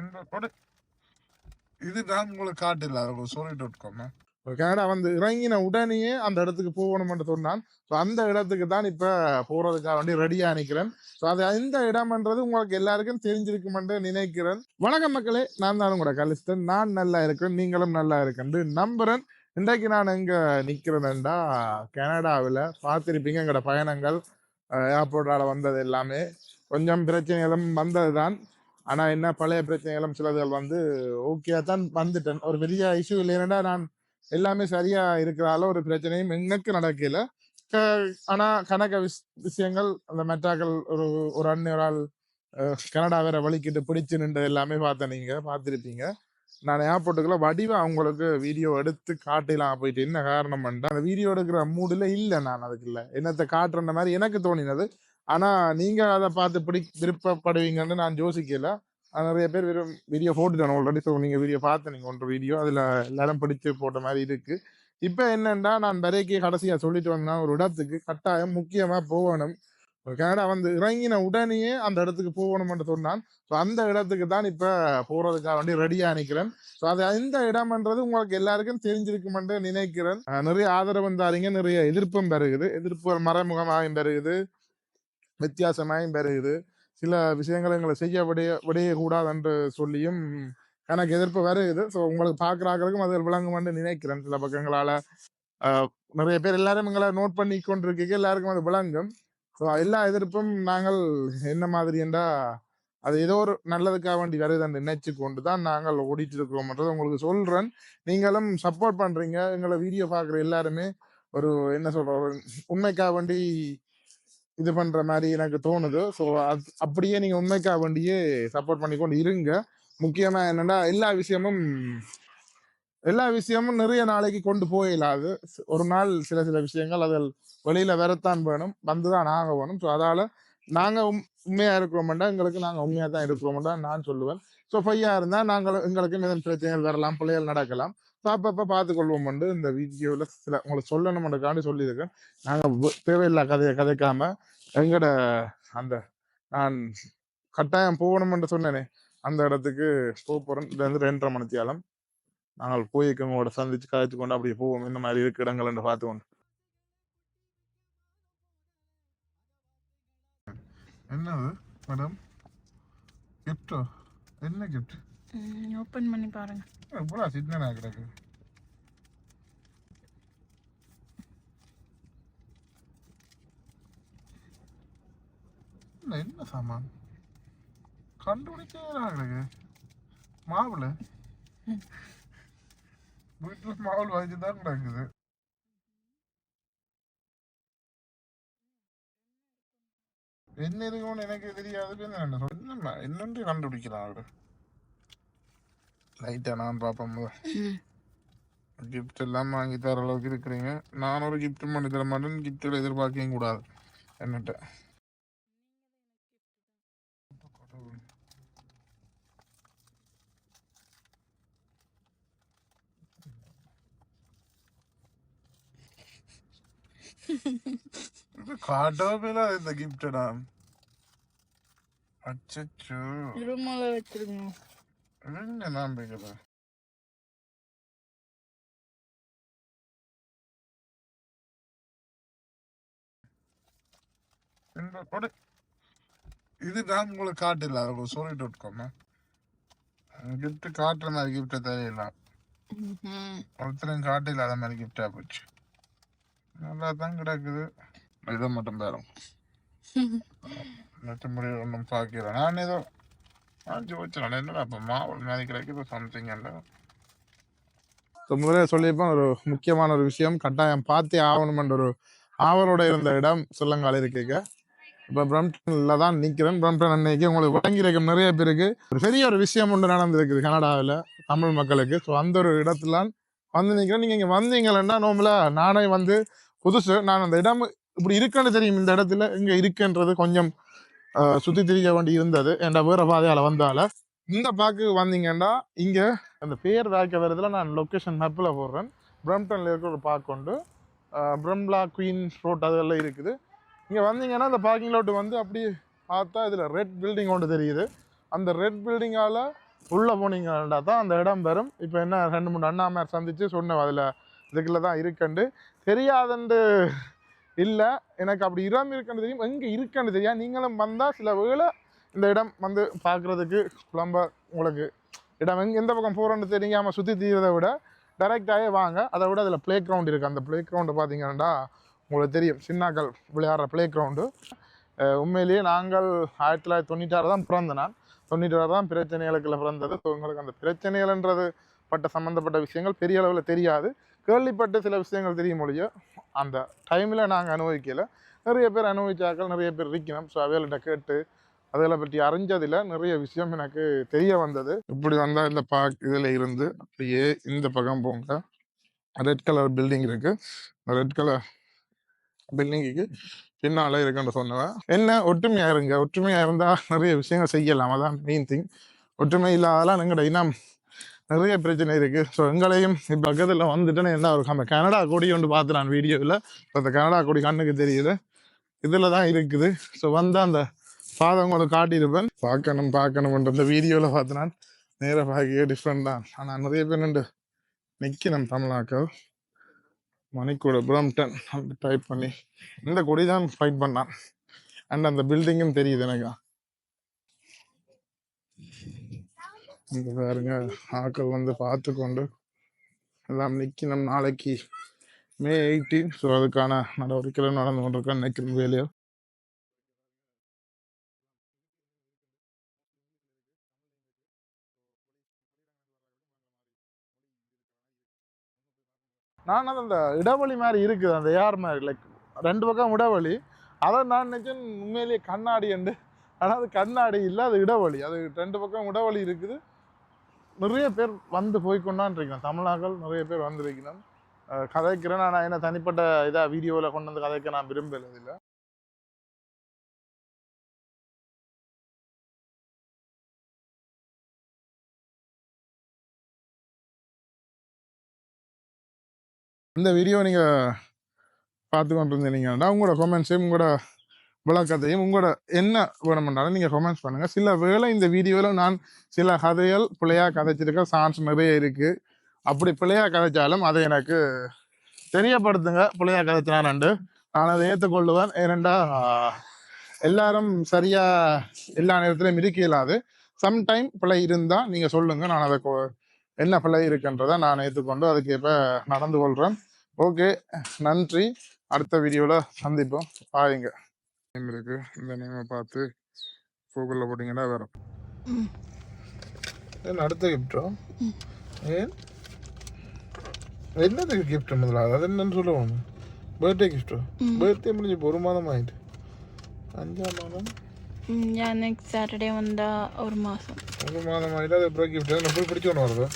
இந்த கொடை இதுதான் உங்களுக்கு காட்டில்ல சோரி டாட் காம் கனடா வந்து இறங்கின உடனேயே அந்த இடத்துக்கு போகணும்னு சொன்னான். ஸோ அந்த இடத்துக்கு தான் இப்போ போகிறதுக்காக வேண்டி ரெடியாக நிற்கிறேன் ஸோ அது இந்த இடம்ன்றது உங்களுக்கு எல்லாருக்கும் தெரிஞ்சிருக்குமென்று நினைக்கிறேன். வணக்கம் மக்களே நான் தான் கூட கலிஸ்டன் நான் நல்லா இருக்கேன் நீங்களும் நல்லா இருக்கேன்ட்டு நம்புகிறேன் இன்றைக்கு நான் எங்கே நிற்கிறேன்டா கனடாவில் பார்த்துருப்பீங்க எங்களோட பயணங்கள் ஏர்போர்ட்டால் வந்தது எல்லாமே. கொஞ்சம் பிரச்சனைகளும் வந்தது தான் ஆனால் என்ன பழைய பிரச்சனைகளும் சிலதுகள் வந்து ஓகே தான் வந்துட்டேன். ஒரு பெரிய இஷ்யூ இல்லை. ஏன்னா நான் எல்லாமே சரியா இருக்கிறால ஒரு பிரச்சனையும் எங்களுக்கு நடக்கல. க- ஆனால் கணக்க விஷ் விஷயங்கள் அந்த மெட்டாக்கள் ஒரு ஒரு அண்ணன் ஒரு ஆள் கனடா வேற வலிக்கிட்டு பிடிச்சு நின்று எல்லாமே பார்த்தேன் நீங்கள் பார்த்துருப்பீங்க. நான் ஏர்போர்ட்டுக்குள்ள வடிவா அவங்களுக்கு வீடியோ எடுத்து காட்டலாம் போயிட்டு என்ன காரணம் பண்ணிட்டேன். அந்த வீடியோ எடுக்கிற மூடில் இல்லை நான் அதுக்கு இல்லை என்னத்தை காட்டுற மாதிரி எனக்கு தோணினது. ஆனா நீங்க அதை பார்த்து பிடி விருப்பப்படுவீங்கன்னு நான் யோசிக்கல. நிறைய பேர் வெறும் வீடியோ போட்டுட்டாங்க ஆல்ரெடி ஸோ நீங்கள் வீடியோ பார்த்து நீங்கள் ஒன்று வீடியோ அதில் எல்லாரும் பிடிச்சு போட்ட மாதிரி இருக்கு. இப்போ என்னன்னா நான் வரைக்கு கடைசியாக சொல்லிட்டு வந்தேன் ஒரு இடத்துக்கு கட்டாயம் முக்கியமாக போகணும். கனடா வந்து இறங்கின உடனேயே அந்த இடத்துக்கு போகணும்னு சொன்னான். ஸோ அந்த இடத்துக்கு தான் இப்போ போகிறதுக்காக வேண்டி ரெடியாக நிற்கிறேன் ஸோ அது இந்த இடம்ன்றது உங்களுக்கு எல்லாருக்கும் தெரிஞ்சிருக்குமென்று நினைக்கிறேன். நிறைய ஆதரவும் தாரீங்க நிறைய எதிர்ப்பும் பெருகுது எதிர்ப்பு மறைமுகமாகவும் பெருகுது வித்தியாசமாயும் பெருகுது சில விஷயங்கள் எங்களை செய்ய விடைய விடையக்கூடாது என்று சொல்லியும் எனக்கு எதிர்ப்பு வருகுது ஸோ உங்களுக்கு பார்க்குறாங்களுக்கும் அது விளங்குமென்று நினைக்கிறேன் சில பக்கங்களால். நிறைய பேர் எல்லாரும் எங்களை நோட் பண்ணி கொண்டிருக்கீங்க. எல்லாருக்கும் அது விளங்கும். ஸோ எல்லா எதிர்ப்பும் நாங்கள் என்ன மாதிரி என்றால் அது ஏதோ ஒரு நல்லதுக்காக வேண்டி வருது என்று நினைச்சு கொண்டு தான் நாங்கள் ஓடிட்டு இருக்கிறோம்ன்றது உங்களுக்கு சொல்கிறேன் நீங்களும் சப்போர்ட் பண்ணுறீங்க எங்களை வீடியோ பார்க்குற எல்லாருமே ஒரு என்ன சொல்கிற ஒரு உண்மைக்காக வேண்டி இது பண்ற மாதிரி எனக்கு தோணுது. ஸோ அது அப்படியே நீங்க உண்மைக்காக வேண்டியே சப்போர்ட் பண்ணிக்கொண்டு இருங்க. முக்கியமா என்னன்னா எல்லா விஷயமும் எல்லா விஷயமும் நிறைய நாளைக்கு கொண்டு போயிடாது ஒரு நாள் சில சில விஷயங்கள் அதில் வெளியில வரத்தான் வேணும். வந்துதான் ஆக வேணும். ஸோ அதால நாங்க உண்மையா இருக்கிறோம்டா எங்களுக்கு நாங்க உண்மையா தான் இருக்கிறோம்டா நான் சொல்லுவேன். ஸோ பையா இருந்தா நாங்கள் எங்களுக்கு எதுவும் பிரச்சனைகள் வரலாம் பிள்ளைகள் நடக்கலாம். ஸோ அப்பப்போ பார்த்துக்கொள்வோம் இந்த வீடியோவில் சில உங்களுக்கு சொல்லணும்ன்றக்காண்டி சொல்லியிருக்கேன். நாங்கள் தேவையில்லா கதையை கதைக்காம எங்கட அந்த நான் கட்டாயம் போகணும்னு சொன்னேனே அந்த இடத்துக்கு போக போகிறோம் இது வந்து ரெண்டரை மணித்தியாலம் நாங்கள் போய் உங்களோட சந்திச்சு கதைச்சு கொண்டு அப்படியே போவோம். இந்த மாதிரி இருக்கு இடங்கள் என்று பார்த்து கொண்டு. என்னது மேடம்? கிஃப்டோ என்ன கிஃப்ட் ஓப்பன் பண்ணி பாருங்க. இவ்வளோ சின்ன கிடக்கு. என்ன என்ன சாமான்? கண்டுபிடிக்கவே கிடக்கு மாவுல? வீட்டில் மாவுள் வாங்கி தான் கிடக்குது என்ன இருக்கும்னு எனக்கு தெரியாது என்ன சொல்ல என்ன என்னன்று கண்டுபிடிக்கலாம் அவரு லைட்டா நான் பார்ப்போம் கிஃப்ட் எல்லாம் வாங்கி தர அளவுக்கு இருக்கிறீங்க. நான் ஒரு கிஃப்ட் பண்ணி தர மாட்டேன்னு கிஃப்ட்டில் எதிர்பார்க்கவும் கூடாது. என்னட்ட? காட்டவே இல்லை இந்த கிஃப்டடா அச்சச்சோ. ரூமால வச்சிருங்க என்ன நம்பிக்கை இந்த கொடை இதுதான் உங்களுக்கு காட்டில்ல சோரி டாட் காம் கிஃப்ட் காட்டுற மாதிரி கிஃப்டை தெரியல ஒருத்தரும் காட்டு இல்லாத மாதிரி கிஃப்டா போச்சு. நல்லா தான் கிடக்குது. இதை மட்டும் பேரும் மற்றபடி ஒன்றும் பார்க்கிறேன் நான் ஏதோ நான் யோசிச்சேன் என்னடா அப்போ மாவல் மாதிரி கிடைக்குது சம்திங் என்ன? ஸோ முதல்ல சொல்லியிருப்பேன் ஒரு முக்கியமான ஒரு விஷயம். கட்டாயம் பார்த்தே ஆகணுமென்ற ஒரு ஆவலோட இருந்த இடம் சொல்லங்கால இருக்கீங்க. இப்போ பிரம்டன்ல தான் நிற்கிறேன் பிரம்டன் அன்னைக்கு உங்களுக்கு வழங்கியிருக்கும் நிறைய பேருக்கு ஒரு பெரிய ஒரு விஷயம் ஒன்று நடந்திருக்குது கனடாவில் தமிழ் மக்களுக்கு. ஸோ அந்த ஒரு இடத்துல வந்து நிற்கிறேன் நீங்கள் இங்கே வந்தீங்கன்னா நோம்பல நானே வந்து புதுசு. நான் அந்த இடம் இப்படி இருக்குன்னு தெரியும் இந்த இடத்துல. இங்கே இருக்குன்றது கொஞ்சம் சுற்றி சுத்தி திரிக்க வேண்டி இருந்தது. என்ற வேற பாதையால வந்தால. இந்த பாக்கு வந்தீங்கன்னா இங்க அந்த பேர் வாய்க்க வரதுல நான் லொக்கேஷன் மேப்பில் போடுறேன். பிரம்டன்ல இருக்கிற ஒரு பார்க் உண்டு. பிரம்லா குயின் ரோட் அதெல்லாம் இருக்குது. இங்கே வந்தீங்கன்னா அந்த பார்க்கிங் லாட் வந்து அப்படியே பார்த்தா இதில் ரெட் பில்டிங் ஒன்று தெரியுது. அந்த ரெட் பில்டிங்கால் உள்ளே போனீங்கன்னா தான் அந்த இடம் வரும். இப்போ என்ன ரெண்டு மூணு அண்ணாமார் சந்திச்சு சொன்னேன் அதில் இதுக்குள்ள தான் இருக்குண்டு. தெரியாதுண்டு இல்லை. எனக்கு அப்படி இடம் இருக்குன்னு தெரியும். எங்கே இருக்குன்னு தெரியும் நீங்களும் வந்தால் சில வேளை இந்த இடம் வந்து பார்க்குறதுக்கு குழம்ப உங்களுக்கு இடம். எங்கே எந்த பக்கம் போகிறோன்னு தெரியாமல் சுற்றி தீர்றதை விட டைரெக்டாகவே வாங்க. அதை விட அதில் ப்ளே கிரவுண்ட் இருக்குது அந்த ப்ளே கிரவுண்டு பார்த்தீங்கன்னா உங்களுக்கு தெரியும். சின்னாக்கள் விளையாடுற ப்ளே கிரவுண்டு உண்மையிலேயே நாங்கள் ஆயிரத்தி தொள்ளாயிரத்தி தொண்ணூற்றாறு தான் பிறந்த நான் தொண்ணூற்றாறு தான் பிரச்சனைகளுக்குள்ள பிறந்தது. ஸோ உங்களுக்கு அந்த பிரச்சனைகள்ன்றது பட்ட சம்மந்தப்பட்ட விஷயங்கள் பெரிய அளவில் தெரியாது. கேள்விப்பட்ட சில விஷயங்கள் தெரியும் மொழியோ அந்த டைமில் நாங்கள் அனுபவிக்கல. நிறைய பேர் அனுபவிச்சாக்கள் நிறைய பேர் இருக்கணும். ஸோ அவைகள்கிட்ட கேட்டு அதில் பற்றி அறிஞ்சதில் நிறைய விஷயம் எனக்கு தெரிய வந்தது. இப்படி வந்தால் இந்த பார்க் இதில் இருந்து அப்படியே இந்த பக்கம் போங்க. ரெட் கலர் பில்டிங் இருக்குது ரெட் கலர் பில்டிங்குக்கு பின்னால் இருக்குன்னு சொன்னவன் என்ன? ஒற்றுமையாக இருங்க. ஒற்றுமையாக இருந்தால் நிறைய விஷயங்கள் செய்யலாம். அதான் மெயின் திங் ஒற்றுமை இல்லாதெல்லாம் எங்கட இனம் நிறைய பிரச்சனை இருக்கு. ஸோ எங்களையும் இப்போ பக்கத்தில் வந்துட்டுன்னு என்ன ஒரு நம்ம கனடா கொடி ஒன்று பார்த்து நான் வீடியோவில் அந்த கனடா கொடி கண்ணுக்கு தெரியுது. இதில் தான் இருக்குது. ஸோ வந்தால் அந்த பாதம் உங்களுக்கு காட்டியிருப்பேன். பார்க்கணும் பார்க்கணும்ன்ற இந்த வீடியோவில் பார்த்து நான் நேராக பார்க்கவே டிஃப்ரெண்ட் தான். ஆனால் நிறைய பேர் நின்று நிற்கணும் தமிழாக்கள் மணிக்கூட பிரம்டன் அப்படி டைப் பண்ணி இந்த கொடி தான் ஃபைட் பண்ணான். அண்ட் அந்த பில்டிங்கும் தெரியுது எனக்கு. இங்க பாருங்க ஆக்கள் வந்து பார்த்து கொண்டு எல்லாம் நிற்கணும் நாளைக்கு மே எயிட்டீன். ஸோ அதுக்கான நடவடிக்கைகள் நடந்து கொண்டிருக்கேன் நினைக்கிற வேலையோ. நான் அது அந்த இடைவெளி மாதிரி இருக்குது. அந்த ஏர் மாதிரி லைக் ரெண்டு பக்கம் இடைவெளி. அதை நான் நினைச்சேன் உண்மையிலேயே கண்ணாடி என்று. ஆனால் அது கண்ணாடி இல்லை அது இடைவெளி. அது ரெண்டு பக்கம் இடைவெளி இருக்குது. நிறைய பேர் வந்து போய் கொண்டான் இருக்கிறேன் தமிழாக்கள் நிறைய பேர் வந்திருக்கிறேன் கதைக்கிறேன். ஆனால் என்ன தனிப்பட்ட இதாக வீடியோவில் கொண்டு வந்து கதைக்க நான் விரும்பலதில்லை இந்த வீடியோ நீங்கள் பார்த்து கொண்டு இருந்தீங்கன்னா உங்களோட கமெண்ட்ஸையும் உங்களோட விளக்கத்தையும் உங்களோட என்ன வேணுமென்றாலும் நீங்கள் கமெண்ட்ஸ் பண்ணுங்கள் சில வேளை இந்த வீடியோவில் நான் சில கதைகள் பிள்ளையாக கதைச்சிருக்க சான்ஸ் நிறைய இருக்குது அப்படி பிள்ளையாக கதைச்சாலும் அதை எனக்கு தெரியப்படுத்துங்க. பிள்ளையாக கதைச்சினான்ண்டு நான் அதை ஏற்றுக்கொள்ளுவேன். ஏனெண்டா எல்லாரும் சரியாக எல்லா நேரத்திலையும் இருக்க இயலாது. சம்டைம் பிள்ளை இருந்தால் நீங்கள் சொல்லுங்கள் நான் அதை என்ன பிள்ளை இருக்குன்றதை நான் ஏற்றுக்கொண்டு அதுக்கேற்ப நடந்து கொள்கிறேன் ஓகே நன்றி. அடுத்த வீடியோவில் சந்திப்போம். பாருங்க நேம் இருக்குது இந்த நேமை பார்த்து கூகுளில் போட்டிங்கன்னா வரும் அடுத்த கிஃப்டோ ஏன்? என்னது கிஃப்ட் முதல்ல அது என்னன்னு சொல்லுவோம் பர்த்டே கிஃப்டோ பர்த்டே முடிஞ்சு ஒரு மாதம் ஆயிட்டு. அஞ்சாம் மாதம்? நெக்ஸ்ட் சாட்டர்டே வந்தால் ஒரு மாதம். ஒரு மாதம் ஆகிட்டு அது அப்புறம் கிஃப்ட் என்ன ஃபுல் பிடிச்சி ஒன்று வருது.